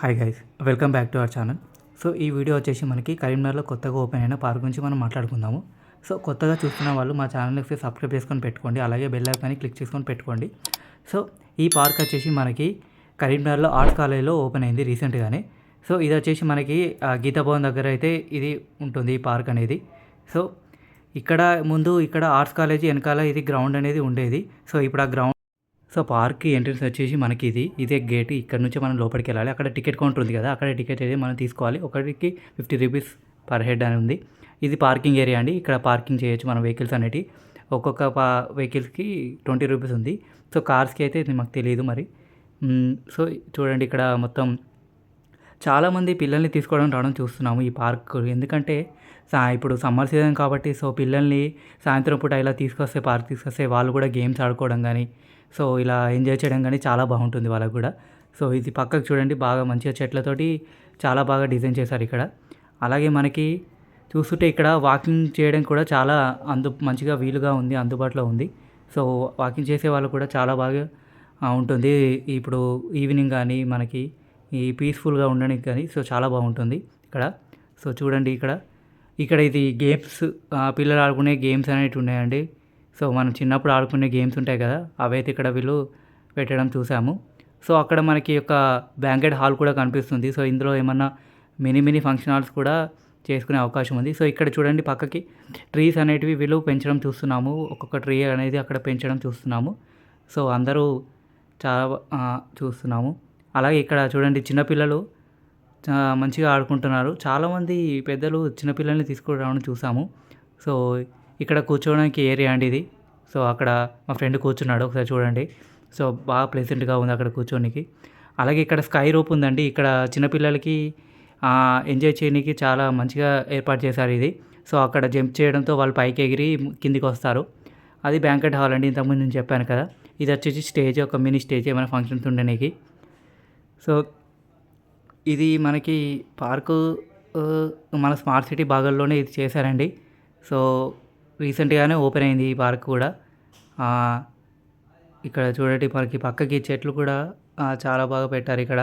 Hi guys welcome back to our channel so ఈ video వచ్చేసి మనకి కరీంనగర్లో కొత్తగా ఓపెన్ అయిన పార్క్ గురించి మనం మాట్లాడుకుందాము. సో కొత్తగా చూస్తున్న వాళ్ళు మా ఛానల్కి సబ్స్క్రైబ్ చేసుకొని పెట్టుకోండి. అలాగే బెల్ ఐకాన్ని క్లిక్ చేసుకొని పెట్టుకోండి. సో ఈ పార్క్ వచ్చేసి మనకి కరీంనగర్లో ఆర్ట్స్ కాలేజీలో ఓపెన్ అయింది రీసెంట్గానే సో ఇది వచ్చేసి మనకి గీతాభవన్ దగ్గర అయితే ఇది ఉంటుంది ఈ పార్క్ అనేది. సో ఇక్కడ ముందు ఇక్కడ ఆర్ట్స్ కాలేజీ వెనకాల ఇది గ్రౌండ్ అనేది ఉండేది. సో ఇప్పుడు ఆ గ్రౌండ్ సో పార్క్ ఎంట్రన్స్ వచ్చేసి మనకి ఇది ఇదే గేట్ ఇక్కడ నుంచి మనం లోపలికి వెళ్ళాలి. అక్కడ టికెట్ కౌంటర్ ఉంది కదా అక్కడ టికెట్ అయితే మనం తీసుకోవాలి. ఒకటికి ఫిఫ్టీ రూపీస్ పర్ హెడ్ అని ఉంది. ఇది పార్కింగ్ ఏరియా అండి. ఇక్కడ పార్కింగ్ చేయొచ్చు మన వెహికల్స్ అనేటి. ఒక్కొక్క పా వెహికల్స్కి ట్వంటీ రూపీస్ ఉంది. సో కార్స్కి అయితే ఇది మాకు తెలియదు మరి. సో చూడండి ఇక్కడ మొత్తం చాలామంది పిల్లల్ని తీసుకోవడం రావడం చూస్తున్నాము ఈ పార్క్. ఎందుకంటే సా ఇప్పుడు సమ్మర్ సీజన్ కాబట్టి సో పిల్లల్ని సాయంత్రం పూట ఇలా తీసుకొస్తే పార్క్ తీసుకొస్తే వాళ్ళు కూడా గేమ్స్ ఆడుకోవడం కానీ సో ఇలా ఎంజాయ్ చేయడం కానీ చాలా బాగుంటుంది వాళ్ళకు కూడా. సో ఇది పక్కకు చూడండి బాగా మంచిగా చెట్లతోటి చాలా బాగా డిజైన్ చేశారు ఇక్కడ. అలాగే మనకి చూస్తుంటే ఇక్కడ వాకింగ్ చేయడం కూడా చాలా అందు మంచిగా వీలుగా ఉంది అందుబాటులో ఉంది. సో వాకింగ్ చేసే వాళ్ళు కూడా చాలా బాగా ఉంటుంది. ఇప్పుడు ఈవినింగ్ కానీ మనకి ఈ పీస్ఫుల్గా ఉండడానికి కానీ సో చాలా బాగుంటుంది ఇక్కడ. సో చూడండి ఇక్కడ. ఇక్కడ ఇది గేమ్స్ పిల్లలు ఆడుకునే గేమ్స్ అనేవి ఉన్నాయండి. సో మనం చిన్నప్పుడు ఆడుకునే గేమ్స్ ఉంటాయి కదా అవైతే ఇక్కడ వీళ్ళు పెట్టడం చూసాము. సో అక్కడ మనకి ఒక బ్యాంకెట్ హాల్ కూడా కనిపిస్తుంది. సో ఇందులో ఏమన్నా మినీ మినీ ఫంక్షన్ హాల్స్ కూడా చేసుకునే అవకాశం ఉంది. సో ఇక్కడ చూడండి పక్కకి ట్రీస్ అనేటివి వీళ్ళు పెంచడం చూస్తున్నాము. ఒక్కొక్క ట్రీ అనేది అక్కడ పెంచడం చూస్తున్నాము. సో అందరూ చాలా చూస్తున్నాము. అలాగే ఇక్కడ చూడండి చిన్నపిల్లలు మంచిగా ఆడుకుంటున్నారు. చాలామంది పెద్దలు చిన్నపిల్లల్ని తీసుకురావడం చూసాము. సో ఇక్కడ కూర్చోవడానికి ఏరియా అండి ఇది. సో అక్కడ మా ఫ్రెండ్ కూర్చున్నాడు. ఒకసారి చూడండి. సో బాగా ప్లెజెంట్గా ఉంది అక్కడ కూర్చోనికి. అలాగే ఇక్కడ స్కై రూప్ ఉందండి. ఇక్కడ చిన్నపిల్లలకి ఎంజాయ్ చేయడానికి చాలా మంచిగా ఏర్పాటు చేశారు ఇది. సో అక్కడ జంప్ చేయడంతో వాళ్ళు పైకి ఎగిరి కిందికి వస్తారు. అది బ్యాంకెట్ హాల్ అండి. ఇంతకుముందు నేను చెప్పాను కదా. ఇది వచ్చేసి స్టేజ్ ఒక మినీ స్టేజ్ ఏమైనా ఫంక్షన్స్ ఉండడానికి సో ఇది మనకి పార్కు మన స్మార్ట్ సిటీ భాగంలోనే ఇది చేశారండి. సో రీసెంట్గానే ఓపెన్ అయింది ఈ పార్క్ కూడా. ఇక్కడ చూడండి మనకి పక్కకి చెట్లు కూడా చాలా బాగా పెట్టారు ఇక్కడ.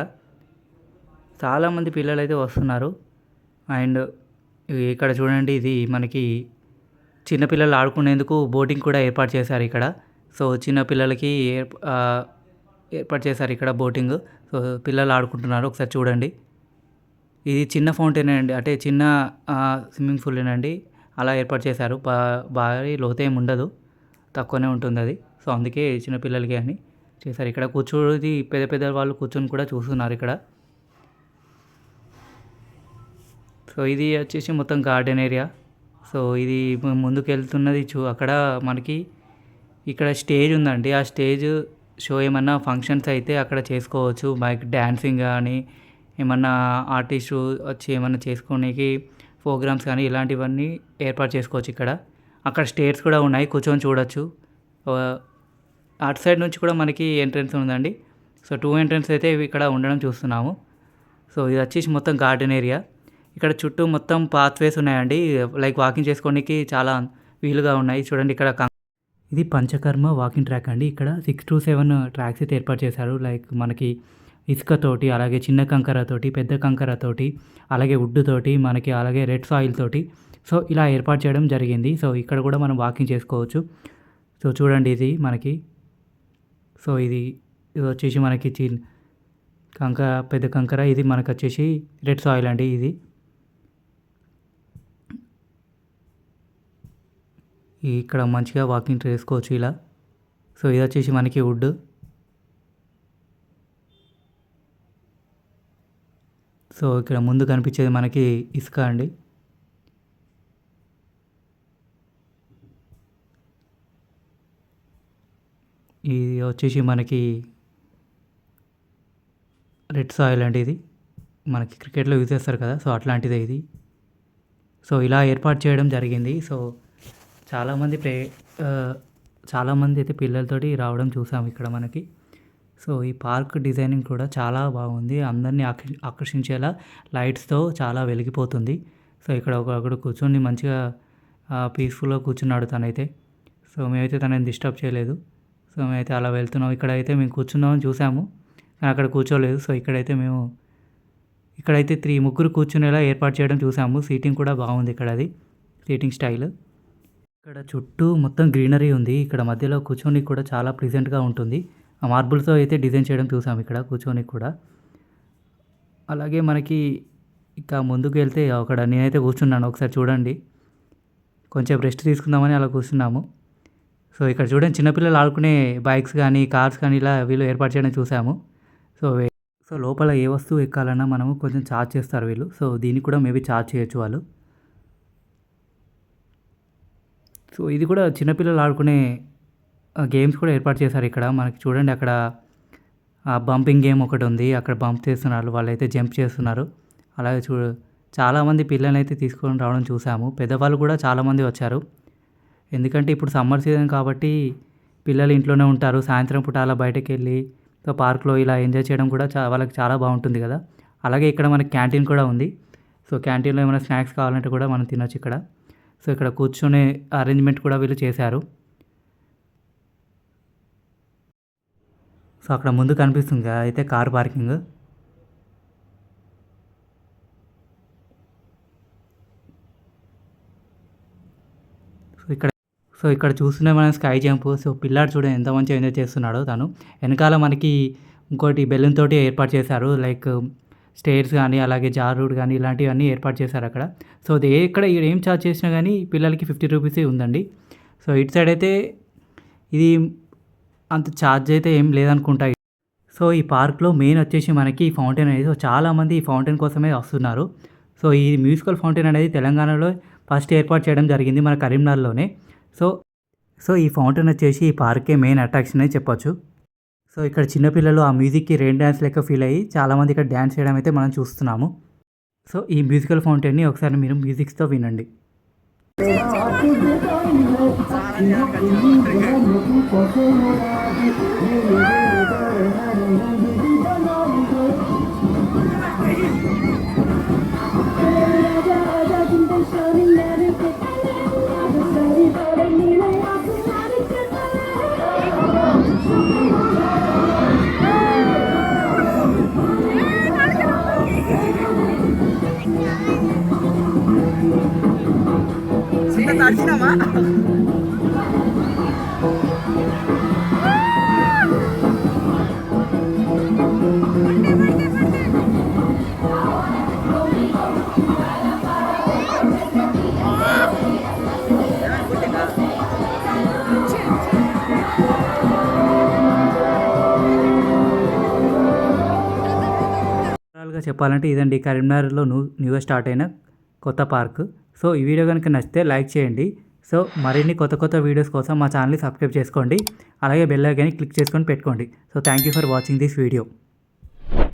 చాలామంది పిల్లలు అయితే వస్తున్నారు. అండ్ ఇక్కడ చూడండి ఇది మనకి చిన్నపిల్లలు ఆడుకునేందుకు బోటింగ్ కూడా ఏర్పాటు చేశారు ఇక్కడ. సో చిన్నపిల్లలకి ఏర్పాటు చేశారు ఇక్కడ బోటింగ్. సో పిల్లలు ఆడుకుంటున్నారు. ఒకసారి చూడండి. ఇది చిన్న ఫౌంటైన్ అండి. అంటే చిన్న స్విమ్మింగ్ పూలేనండి. అలా ఏర్పాటు చేశారు. బా భారీ లోతేం ఉండదు. తక్కువనే ఉంటుంది అది. సో అందుకే చిన్నపిల్లలకి అని చేశారు. ఇక్కడ కూర్చోది పెద్ద పెద్ద వాళ్ళు కూర్చొని కూడా చూస్తున్నారు ఇక్కడ. సో ఇది వచ్చేసి మొత్తం గార్డెన్ ఏరియా. సో ఇది ముందుకు వెళ్తున్నది చూ అక్కడ మనకి ఇక్కడ స్టేజ్ ఉందండి. ఆ స్టేజ్ షో ఏమన్నా ఫంక్షన్స్ అయితే అక్కడ చేసుకోవచ్చు. బైక్ డ్యాన్సింగ్ కానీ ఏమన్నా ఆర్టిస్టు వచ్చి ఏమన్నా చేసుకోనికి ప్రోగ్రామ్స్ కానీ ఇలాంటివన్నీ ఏర్పాటు చేసుకోవచ్చు ఇక్కడ. అక్కడ స్టేర్స్ కూడా ఉన్నాయి కూర్చొని చూడొచ్చు. అటు సైడ్ నుంచి కూడా మనకి ఎంట్రన్స్ ఉందండి. సో టూ ఎంట్రన్స్ అయితే ఇక్కడ ఉండడం చూస్తున్నాము. సో ఇది వచ్చేసి మొత్తం గార్డెన్ ఏరియా. ఇక్కడ చుట్టూ మొత్తం పాత్వేస్ ఉన్నాయండి. లైక్ వాకింగ్ చేసుకోవడానికి చాలా వీలుగా ఉన్నాయి. చూడండి ఇక్కడ ఇది పంచకర్మ వాకింగ్ ట్రాక్ అండి. ఇక్కడ సిక్స్ టు సెవెన్ ట్రాక్స్ అయితే ఏర్పాటు చేశారు. లైక్ మనకి ఇసుకతోటి అలాగే చిన్న కంకరతోటి పెద్ద కంకరతోటి అలాగే ఉడ్డుతోటి మనకి అలాగే రెడ్ సాయిల్ తోటి. సో ఇలా ఏర్పాటు చేయడం జరిగింది. సో ఇక్కడ కూడా మనం వాకింగ్ చేసుకోవచ్చు. సో చూడండి ఇది మనకి. సో ఇది ఇది వచ్చేసి మనకి చి కంకర పెద్ద కంకర ఇది మనకు వచ్చేసి రెడ్ సాయిల్ అండి ఇది. ఇక్కడ మంచిగా వాకింగ్ చేసుకోవచ్చు ఇలా. సో ఇది వచ్చేసి మనకి వుడ్. సో ఇక్కడ ముందు కనిపించేది మనకి ఇసుక అండి. ఇది వచ్చేసి మనకి రెడ్ సాయిల్ అండి ఇది. మనకి క్రికెట్లో యూజ్ చేస్తారు కదా సో అట్లాంటిదే ఇది. సో ఇలా ఏర్పాటు చేయడం జరిగింది. సో చాలామంది ప్రే చాలామంది అయితే పిల్లలతోటి రావడం చూసాం ఇక్కడ మనకి. సో ఈ పార్క్ డిజైనింగ్ కూడా చాలా బాగుంది. అందరినీ ఆకర్షి ఆకర్షించేలా లైట్స్తో చాలా వెలిగిపోతుంది. సో ఇక్కడ ఒకడు కూర్చొని మంచిగా పీస్ఫుల్గా కూర్చున్నాడు తనైతే. సో మేమైతే తనని డిస్టర్బ్ చేయలేదు. సో మేమైతే అలా వెళ్తున్నాం. ఇక్కడైతే మేము కూర్చున్నామని చూసాము. కానీ అక్కడ కూర్చోలేదు. సో ఇక్కడైతే మేము ఇక్కడైతే త్రీ ముగ్గురు కూర్చునేలా ఏర్పాటు చేయడం చూసాము. సీటింగ్ కూడా బాగుంది ఇక్కడ అది సీటింగ్ స్టైల్. ఇక్కడ చుట్టూ మొత్తం గ్రీనరీ ఉంది. ఇక్కడ మధ్యలో కూర్చొని కూడా చాలా ప్లెజెంట్గా ఉంటుంది. ఆ మార్బుల్తో అయితే డిజైన్ చేయడం చూసాం ఇక్కడ కూర్చొని కూడా. అలాగే మనకి ఇక ముందుకు వెళ్తే అక్కడ నేనైతే కూర్చున్నాను. ఒకసారి చూడండి. కొంచెం రెస్ట్ తీసుకుందామని అలా కూర్చున్నాము. సో ఇక్కడ చూడండి చిన్నపిల్లలు ఆడుకునే బైక్స్ కానీ కార్స్ కానీ ఇలా వీళ్ళు ఏర్పాటు చేయడం చూసాము. సో సో లోపల ఏ వస్తువు ఎక్కాలన్నా మనము కొంచెం ఛార్జ్ చేస్తారు వీళ్ళు. సో దీనికి కూడా మేబీ ఛార్జ్ చేయొచ్చు వాళ్ళు. సో ఇది కూడా చిన్నపిల్లలు ఆడుకునే గేమ్స్ కూడా ఏర్పాటు చేశారు ఇక్కడ. మనకి చూడండి అక్కడ బంపింగ్ గేమ్ ఒకటి ఉంది. అక్కడ బంప్ చేస్తున్నారు. వాళ్ళైతే జంప్ చేస్తున్నారు. అలాగే చూ చాలామంది పిల్లల్ని అయితే తీసుకొని రావడం చూసాము. పెద్దవాళ్ళు కూడా చాలామంది వచ్చారు. ఎందుకంటే ఇప్పుడు సమ్మర్ సీజన్ కాబట్టి పిల్లలు ఇంట్లోనే ఉంటారు. సాయంత్రం పూట అలా బయటకు వెళ్ళి పార్క్లో ఇలా ఎంజాయ్ చేయడం కూడా చా వాళ్ళకి చాలా బాగుంటుంది కదా. అలాగే ఇక్కడ మనకి క్యాంటీన్ కూడా ఉంది. సో క్యాంటీన్లో ఏమైనా స్నాక్స్ కావాలంటే కూడా మనం తినొచ్చు ఇక్కడ. సో ఇక్కడ కూర్చునే అరేంజ్మెంట్ కూడా వీళ్ళు చేశారు. సో అక్కడ ముందు కనిపిస్తుంది కదా అయితే కార్ పార్కింగ్. సో ఇక్కడ సో ఇక్కడ చూస్తున్నా మనం స్కై జంప్ సో పిల్లాడు చూడండి ఎంత మంచిగా ఎంజాయ్ చేస్తున్నాడో తను. వెనకాల మనకి ఇంకోటి బెలూన్ తోటి ఏర్పాటు చేశారు లైక్ స్టేర్స్ కానీ అలాగే జారుడు కానీ ఇలాంటివన్నీ ఏర్పాటు చేశారు అక్కడ. సో అది ఏ- ఎక్కడ ఏం చార్జ్ చేసినా కానీ పిల్లలకి ఫిఫ్టీ రూపీసే ఉందండి. సో ఇటు సైడ్ అయితే ఇది అంత ఛార్జ్ అయితే ఏం లేదనుకుంటా. సో ఈ పార్క్లో మెయిన్ వచ్చేసి మనకి ఈ ఫౌంటైన్ అనేది. సో చాలామంది ఈ ఫౌంటైన్ కోసమే వస్తున్నారు. సో ఈ మ్యూజికల్ ఫౌంటైన్ అనేది తెలంగాణలో ఫస్ట్ ఏర్పాటు చేయడం జరిగింది మన కరీంనగర్లోనే. సో సో ఈ ఫౌంటైన్ వచ్చేసి ఈ పార్కే మెయిన్ అట్రాక్షన్ అని చెప్పొచ్చు. సో ఇక్కడ చిన్నపిల్లలు ఆ మ్యూజిక్కి రెయిన్ డ్యాన్స్ లెక్క ఫీల్ అయ్యి చాలామంది ఇక్కడ డ్యాన్స్ చేయడం అయితే మనం చూస్తున్నాము. సో ఈ మ్యూజికల్ ఫౌంటైన్ని ఒకసారి మీరు మ్యూజిక్స్తో వినండి. ที่ไหน ఓవరాల్గా చెప్పాలంటే ఇదండి కరీంనగర్లో న్యూ న్యూగా స్టార్ట్ అయిన కొత్త పార్క్. సో ఈ వీడియో కనుక నచ్చితే లైక్ చేయండి. సో మరిన్ని కొత్త కొత్త వీడియోస్ కోసం మా ఛానల్ని సబ్స్క్రైబ్ చేసుకోండి. అలాగే బెల్ ఐకాన్ని క్లిక్ చేసుకొని పెట్టుకోండి. So thank you for watching this video.